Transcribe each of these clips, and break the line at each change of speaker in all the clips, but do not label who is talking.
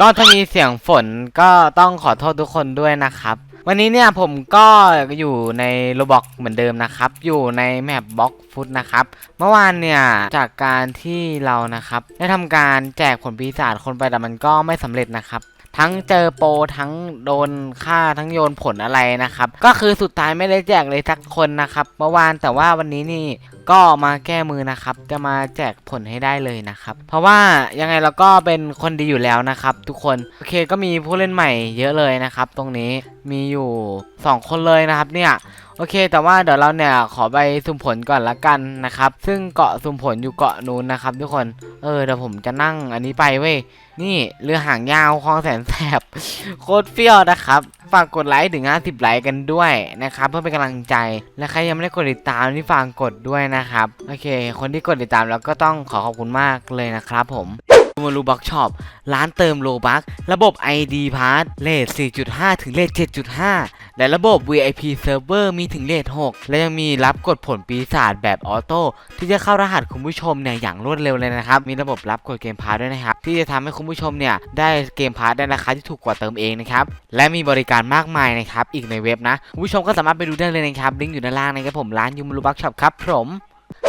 ก็ถ้ามีเสียงฝนก็ต้องขอโทษทุกคนด้วยนะครับ วันนี้เนี่ยผมก็อยู่ในโรบอกเหมือนเดิมนะครับ อยู่ในแมปบล็อกฟุตนะครับ เมื่อวานเนี่ยจากการที่เรานะครับ ได้ทำการแจกผลปีศาจคนไปแต่มันก็ไม่สำเร็จนะครับ ทั้งเจอโปรทั้งโดนฆ่าทั้งโยนผลอะไรนะครับ ก็คือสุดท้ายไม่ได้แจกเลยสักคนนะครับเมื่อวานแต่ว่าวันนี้นี่ก็มาแก้มือนะครับ จะมาแจกผลให้ได้เลยนะครับ เพราะว่ายังไงเราก็เป็นคนดีอยู่แล้วนะครับ ทุกคนโอเคก็มีผู้เล่นใหม่เยอะเลยนะครับ ตรงนี้มีอยู่ 2 คนเลยนะครับเนี่ย โอเค แต่ว่าเดี๋ยวเราเนี่ยขอไปสุ่มผลก่อนละกันนะครับ ซึ่งเกาะสุ่มผลอยู่เกาะนู้นนะครับ ทุกคน เออเดี๋ยวผมจะนั่งอันนี้ไปเว้ย นี่เรือหางยาวคลองแสนแสบโคตรเฟี้ยวนะครับ ฝากกดไลค์ถึง 50 ไลค์กันด้วยนะครับ เพื่อเป็นกำลังใจ และใครยังไม่ได้กดติดตามนี่ฝากกดด้วยนะครับ โอเค คนที่กดติดตามแล้วก็ต้องขอขอบคุณมากเลยนะครับผมมารูบ็อกช็อปร้านเติมโลบักระบบ ID p a s s เลท4.5 ถึงเลท7.5 และระบบ VIP Server มีถึงเลท6 และยังมีรับกดผลปีศาจแบบออโต้ที่จะเข้ารหัสคุณผู้ชมเนี่ยอย่างรวดเร็วเลยนะครับ มีระบบรับกดเกมพาร์ด้วยนะครับ ที่จะทำให้คุณผู้ชมเนี่ยได้เกมพาร์ได้ราคาที่ถูกกว่าเติมเองนะครับ และมีบริการมากมายนะครับ อีกในเว็บนะ คุณผู้ชมก็สามารถไปดูได้เลยนะครับ ลิงก์อยู่ด้านล่างนะครับผมร้านยูมารูบ็อกช็อปครับผม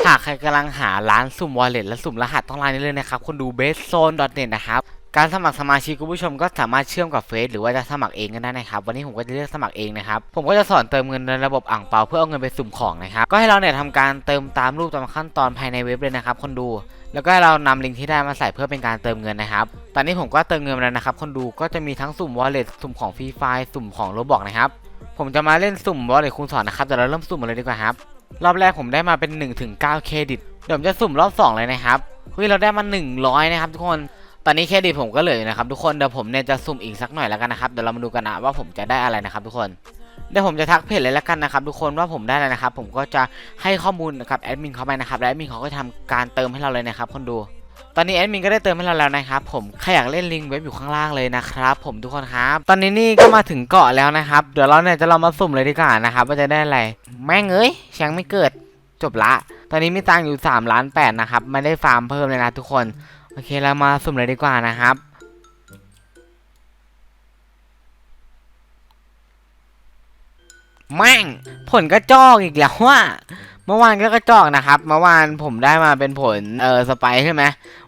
หากใครกำลังหาร้านสุ่มวอลเล็ตและสุ่มรหัสต้องร้านนี้เลยนะครับ คนดู bestzone.net นะครับ การสมัครสมาชิกคุณผู้ชมก็สามารถเชื่อมกับเฟซหรือว่าจะสมัครเองก็ได้นะครับ วันนี้ผมก็จะเลือกสมัครเองนะครับ ผมก็จะสอนเติมเงินในระบบอ่างเปาเพื่อเอาเงินไปสุ่มของนะครับ ก็ให้เราเนี่ยทำการเติมตามรูปตามขั้นตอนภายในเว็บเลยนะครับ คนดู แล้วก็ให้เรานำลิงก์ที่ได้มาใส่เพื่อเป็นการเติมเงินนะครับ ตอนนี้ผมก็เติมเงินแล้วนะครับ คนดูก็จะมีทั้งสุ่มวอลเล็ตสุ่มของฟรีไฟสุ่มของโรบอกนะครับ ผมจะมาเล่นสุ่มวอลเล็ตคูณสองนะครับเดี๋ยวเราเริ่มสุ่มกันเลยดีกว่าครับ รอบแรกผมได้มาเป็น1-9เครดิตเดี๋ยวผมจะสุ่มรอบ2เลยนะครับเฮ้ยเราได้มา 100 นะครับทุกคน ตอนนี้เครดิตผมก็เหลืออยู่นะครับทุกคนเดี๋ยวผมเนี่ยจะสุ่มอีกสักหน่อยแล้วกันนะครับเดี๋ยวเรามาดูกันนะว่าผมจะได้อะไรนะครับทุกคนเดี๋ยวผมจะทักเพจเลยแล้วกันนะครับทุกคนว่าผมได้อะไรนะครับผมก็จะให้ข้อมูลกับแอดมินเขาไปนะครับและแอดมินเขาก็ทำการเติมให้เราเลยนะครับคนดูตอนนี้แอดมินก็ได้เติมให้เราแล้วนะครับผมใครอยากเล่นลิงเว็บอยู่ข้างล่างเลยนะครับผมทุกคนครับ ตอนนี้นี่ก็มาถึงเกาะแล้วนะครับ เดี๋ยวเราเนี่ยจะลองมาสุ่มเลยดีกว่านะครับว่าจะได้อะไร แม่งเอ้ยยังไม่เกิดจบละ ตอนนี้มีตังอยู่3ล้าน8นะครับไม่ได้ฟาร์มเพิ่มเลยนะทุกคน โอเคเรามาสุ่มเลยดีกว่านะครับ แม่ง ผลกระจอกอีกแล้วว่าเมื่อวานก็กระจอกนะครับ เมื่อวานผมได้มาเป็นผลเออสไปใช่ไหม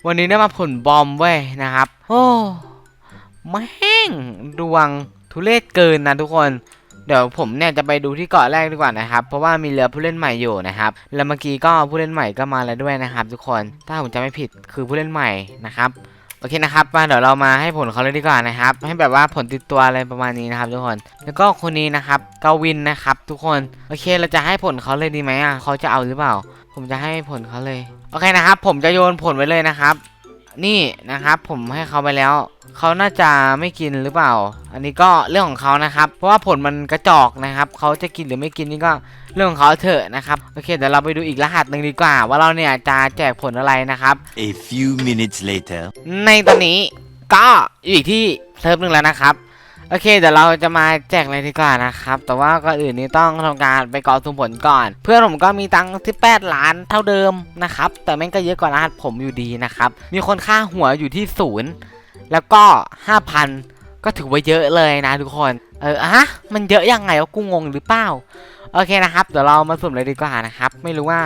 วันนี้ได้มาผลบอมเว้ยนะครับ โอ้แม่งดวงทุเรศเกินนะทุกคน เดี๋ยวผมเนี่ยจะไปดูที่เกาะแรกดีกว่านะครับ เพราะว่ามีเรือผู้เล่นใหม่อยู่นะครับ แล้วเมื่อกี้ก็ผู้เล่นใหม่ก็มาแล้วด้วยนะครับ ทุกคน ถ้าผมจะไม่ผิดคือผู้เล่นใหม่นะครับ โอเคนะครับ มาเดี๋ยวเรามาให้ผลเขาเลยดีกว่านะครับ ให้แบบว่าผลติดตัวอะไรประมาณนี้นะครับ ทุกคน แล้วก็คนนี้นะครับกวินนะครับ ทุกคน โอเค เราจะให้ผลเขาเลยดีไหมอะเขาจะเอาหรือเปล่า ผมจะให้ผลเขาเลย โอเคนะครับ ผมจะโยนผลไว้เลยนะครับ นี่นะครับ ผมให้เขาไปแล้ว เขาน่าจะไม่กินหรือเปล่า อันนี้ก็เรื่องของเขานะครับ เพราะว่าผลมันกระจอกนะครับเขาจะกินหรือไม่กินนี่ก็เรื่องของเขาเถอะนะครับโอเคเดี๋ยวเราไปดูอีกรหัสหนึ่งดีกว่า ว่าเราเนี่ยจะแจกผลอะไรนะครับ
A few minutes later.
ในตอนนี้ก็อยู่อีกที่เซิร์ฟหนึ่งแล้วนะครับโอเคเดี๋ยวเราจะมาแจกเลยดีกว่านะครับ แต่ว่าก่อนอื่นนี้ต้องทำการไปกรอกสุ่มผลก่อน เพื่อนผมก็มีตังค์ที่8ล้านเท่าเดิมนะครับ แต่แม่งก็เยอะกว่ารหัสผมอยู่ดีนะครับ มีคนค่าหัวอยู่ที่ศูนย์ แล้วก็ 5,000 ก็ถือว่าเยอะเลยนะทุกคน เอออะมันเยอะยังไงวะกูงงหรือเปล่า โอเคนะครับ เดี๋ยวเรามาสุ่มเลยดีกว่านะครับ ไม่รู้ว่า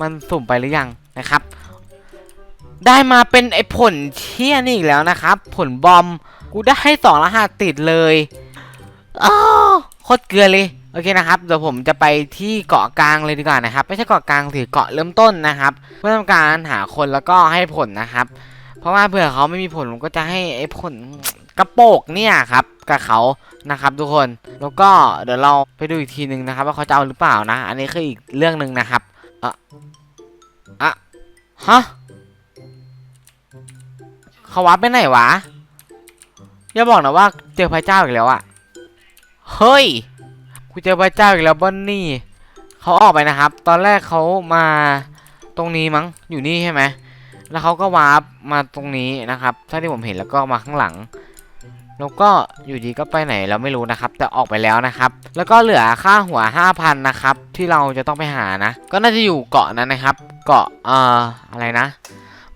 มันสุ่มไปหรือยังนะครับ ได้มาเป็นไอ้ผลเชี่ยนี่อีกแล้วนะครับ ผลบอม กูได้ให้สองรหัสติดเลยอ้าวโคตรเกลือเลย โอเคนะครับ เดี๋ยวผมจะไปที่เกาะกลางเลยดีกว่านะครับ ไม่ใช่เกาะกลางสิเกาะเริ่มต้นนะครับ เพื่อทำการหาคนแล้วก็ให้ผลนะครับ เพราะว่าเผื่อเขาไม่มีผลผมก็จะให้ไอ้ผลกระโปกเนี่ยครับกับเขานะครับ ทุกคนแล้วก็เดี๋ยวเราไปดูอีกทีหนึ่งนะครับ ว่าเขาจะเอาหรือเปล่านะ อันนี้คืออีกเรื่องหนึ่งนะครับอะอะฮะเขาวับไปไหนวะอย่าบอกนะว่าเจอพระเจ้าอีกแล้วอะเฮ้ยกูเจอพระเจ้าอีกแล้วบอนนี่เขาออกไปนะครับ ตอนแรกเขามาตรงนี้มั้งอยู่นี่ใช่ไหม แล้วเขาก็วาร์ปมาตรงนี้นะครับถ้าที่ผมเห็นแล้วก็มาข้างหลัง แล้วก็อยู่ดีก็ไปไหนเราไม่รู้นะครับ แต่ออกไปแล้วนะครับ แล้วก็เหลือค่าหัว 5,000นะครับ ที่เราจะต้องไปหานะ ก็น่าจะอยู่เกาะนั้นนะครับ เกาะเอ่ออะไรนะ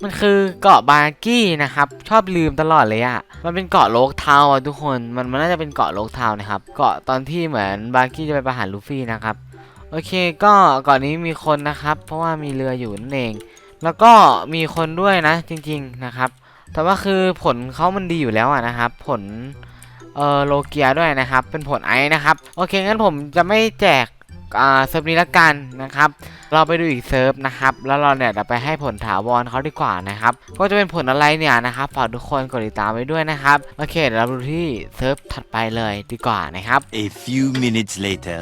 มันคือเกาะบาร์กี้นะครับ ชอบลืมตลอดเลยอะมันเป็นเกาะโลกเทาอะทุกคนมันมันน่าจะเป็นเกาะโลกเทานะครับ เกาะตอนที่เหมือนบาร์กี้จะไปประหารลูฟี่นะครับโอเคก็เกาะนี้มีคนนะครับ เพราะว่ามีเรืออยู่นั่นเอง แล้วก็มีคนด้วยนะจริงๆนะครับ แต่ว่าคือผลเขามันดีอยู่แล้วอะนะครับ ผลเออโลเกียด้วยนะครับ เป็นผลไอนะครับ โอเคงั้นผมจะไม่แจกอ่าเซิร์ฟนี้ละกันนะครับ เราไปดูอีกเซิร์ฟนะครับ แล้วเราเนี่ยจะไปให้ผลถาวรเขาดีกว่านะครับ ก็จะเป็นผลอะไรเนี่ยนะครับ ฝากทุกคนกดติดตามไว้ด้วยนะครับ โอเคเดี๋ยวเราไปดูที่เซิร์ฟถัดไปเลยดีกว่านะครับ
A few minutes later.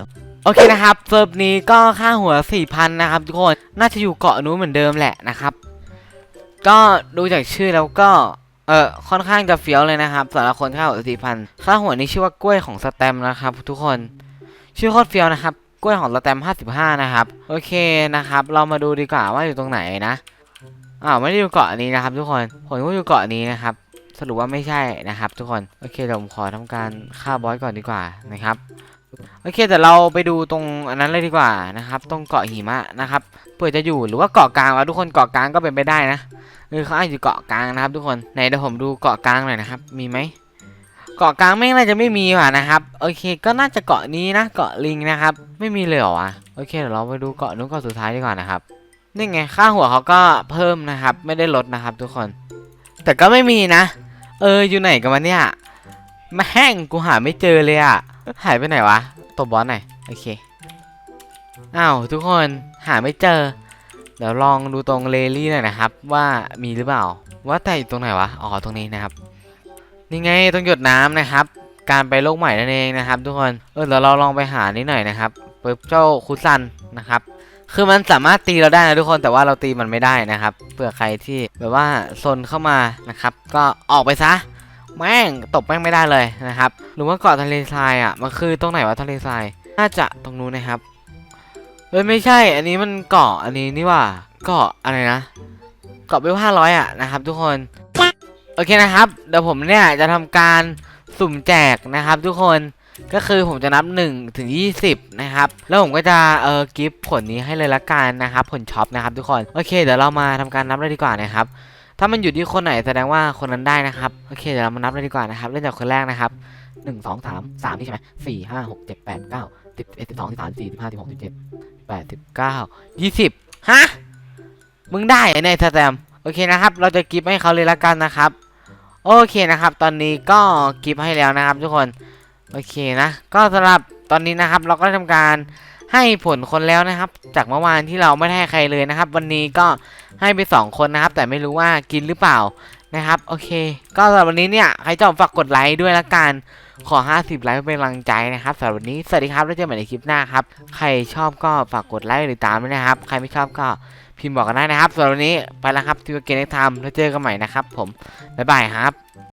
โอเคนะครับเซิร์ฟนี้ก็ค่าหัว4,000นะครับทุกคนน่าจะอยู่เกาะนู้นเหมือนเดิมแหละนะครับ ก็ดูจากชื่อแล้วก็เออค่อนข้างจะเฟี้ยวเลยนะครับสำหรับคนค่าหัว4,000ค่าหัวนี้ชื่อว่ากล้วยของสแตมนะครับ ทุกคนชื่อโคตรเฟี้ยวนะครับกล้วยของสแตม55นะครับโอเคนะครับ เรามาดูดีกว่าว่าอยู่ตรงไหนนะอ้าวไม่ได้อยู่เกาะนี้นะครับ ทุกคนผมก็อยู่เกาะนี้นะครับสรุปว่าไม่ใช่นะครับ ทุกคนโอเคเดี๋ยวผมขอทำการฆ่าบอสก่อนดีกว่านะครับ โอเคแต่เราไปดูตรงอันนั้นเลยดีกว่านะครับตรงเกาะหิมะนะครับเผื่อจะอยู่หรือว่าเกาะกลางวะทุกคนเกาะกลางก็เป็นไปได้นะเออเขาอาจจะอยู่เกาะกลางนะครับ ทุกคนไหนเดี๋ยวผมดูเกาะกลางหน่อยนะครับ มีไหมเกาะกลางไม่น่าจะไม่มีว่ะนะครับ โอเค ก็น่าจะเกาะนี้นะเกาะลิงนะครับ ไม่มีเลยเหรอวะโอเคเดี๋ยวเราไปดูเกาะนู้นเกาะสุดท้ายดีกว่านะครับนี่ไงค่าหัวเขาก็เพิ่มนะครับ ไม่ได้ลดนะครับ ทุกคน แต่ก็ไม่มีนะ เอออยู่ไหนกันวะเนี่ยมาแม่งกูหาไม่เจอเลยอะ หายไปไหนวะตัวบอสหน่อยโอเคอ้าวทุกคนหาไม่เจอ เดี๋ยวลองดูตรงเลลี่หน่อยนะครับ ว่ามีหรือเปล่า ว่าแต่อยู่ตรงไหนวะอ๋อตรงนี้นะครับนี่ไงตรงหยดน้ำนะครับ การไปโลกใหม่นั่นเองนะครับ ทุกคนเออเดี๋ยวเราลองไปหานิดหน่อยนะครับปึ๊บเจ้าคุซันนะครับคือมันสามารถตีเราได้นะทุกคนแต่ว่าเราตีมันไม่ได้นะครับเผื่อใครที่แบบว่าซนเข้ามานะครับ ก็ออกไปซะ แม่งตบแม่งไม่ได้เลยนะครับ หรือว่าเกาะทะเลทรายอะ มันคือตรงไหนวะทะเลทราย น่าจะตรงนู้นนะครับเฮ้ยไม่ใช่ อันนี้มันเกาะอันนี้นี่ว่า เกาะอะไรนะ เกาะเบลห้าร้อยอะนะครับ ทุกคน โอเคนะครับ เดี๋ยวผมเนี่ยจะทำการสุ่มแจกนะครับ ทุกคน ก็คือผมจะนับ1ถึง20 นะครับ แล้วผมก็จะเออกิฟต์ผลนี้ให้เลยละกันนะครับ ผลช็อปนะครับ ทุกคน โอเค เดี๋ยวเรามาทำการนับเลยดีกว่านะครับ ถ้ามันอยู่ที่คนไหนแสดงว่าคนนั้นได้นะครับ โอเค เดี๋ยวเรามานับเลยดีกว่านะครับ เริ่มจากคนแรกนะครับหนึ่งสองสามสามนี่ใช่ไหมสี่ห้าหกเจ็ดแปดเก้าสิบเอ็ดสิบสองสิบสามสิบสี่สิบห้าสิบหกสิบเจ็ดแปดสิบเก้ายี่สิบฮะ มึงได้เหรอเนี่ยสแตมโอเคนะครับ เราจะกิฟต์ให้เขาเลยละกันนะครับ โอเคนะครับ ตอนนี้ก็กิฟต์ให้แล้วนะครับ ทุกคน โอเคนะ ก็สำหรับตอนนี้นะครับ เราก็ทำการ ให้ผลคนแล้วนะครับ จากเมื่อวานที่เราไม่ได้ให้ใครเลยนะครับ วันนี้ก็ให้ไปสองคนนะครับ แต่ไม่รู้ว่ากินหรือเปล่านะครับ โอเค ก็สำหรับวันนี้เนี่ยใครชอบฝากกดไลค์ด้วยละกันขอ 50 ไลค์เป็นกำลังใจนะครับสำหรับวันนี้สวัสดีครับแล้วเจอกันใหม่ในคลิปหน้าครับใครชอบก็ฝากกดไลค์หรือตามด้วยนะครับ ใครไม่ชอบก็พิมพ์บอกกันได้นะครับสำหรับวันนี้ไปแล้วครับที่เกมเน็กไทม์แล้วเจอกันใหม่นะครับ ผมบ๊ายบายครับ